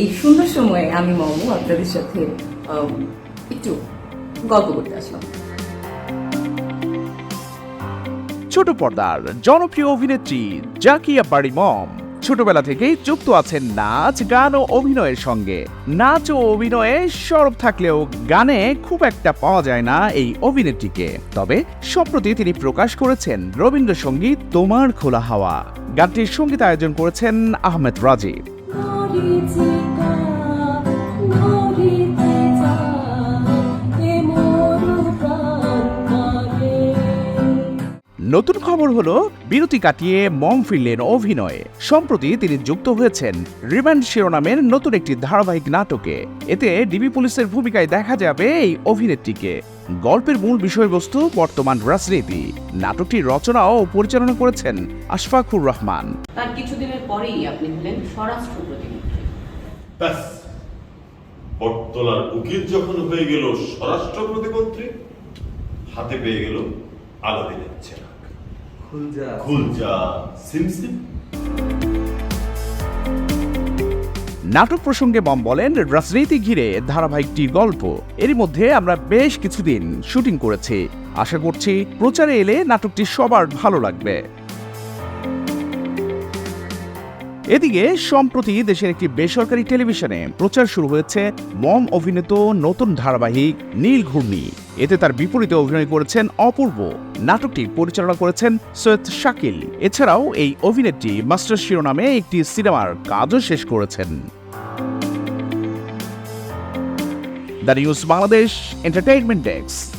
এই সুন্দর সময়ে আমি মমু আপনাদের সাথে একটু গল্প করতে আসলাম। ছোট পর্দার জনপ্রিয় অভিনেত্রী জাকিয়া বাড়ি মম ছোটবেলা থেকেই যুক্ত আছেন নাচ, গান ও অভিনয়ের সঙ্গে। নাচ ও অভিনয়ে সরব থাকলেও গানে খুব একটা পাওয়া যায় না এই অভিনেত্রীকে। তবে সম্প্রতি তিনি প্রকাশ করেছেন রবীন্দ্রসঙ্গীত তোমার খোলা হাওয়া। গানটির সংগীত আয়োজন করেছেন আহমেদ রাজীব। নতুন খবর হলো, বিরতি কাটিয়ে মম ফিরলেন অভিনয়ে। সম্প্রতি তিনি যুক্ত হয়েছেন। রিমান্ড শিরোনামের নতুন একটি ধারাবাহিক নাটকে। এতে ডিবি পুলিশের ভূমিকায় দেখা যাবে এই অভিনেত্রীকে। গল্পের মূল বিষয়বস্তু বর্তমান রাজনীতি। নাটকটি রচনা ও পরিচালনা করেছেন আশফাকুর রহমান। তার কিছুদিনের পরেই আপনি হলেন স্বরাষ্ট্র প্রতিমন্ত্রী। ব্যাস। বটতলার উকিল যখন হয়ে গেল স্বরাষ্ট্র প্রতিমন্ত্রী হাতে পেয়ে গেল আলাদিনের চেরাগ। খুলজা। খুলজা সিমসিম। নাটক প্রসঙ্গে বম বলেন রাজনীতি ঘিরে ধারাবাহিকটি গল্প। এরই মধ্যে আমরা বেশ কিছুদিন শুটিং করেছি। আশা করছি প্রচারে এলে নাটকটি সবার ভালো লাগবে। এদিকে, সম্প্রতি দেশের একটি বেসরকারি টেলিভিশনে প্রচার শুরু হয়েছে মম অভিনীত নতুন ধারাবাহিক নীল ঘূর্ণি। এতে তার বিপরীতে অভিনয় করেছেন অপূর্ব। নাটকটি পরিচালনা করেছেন সৈয়দ শাকিল। এছাড়াও এই অভিনেত্রী মাস্টার শিরোনামে একটি সিনেমার কাজও শেষ করেছেন। The news Bangladesh entertainment desk.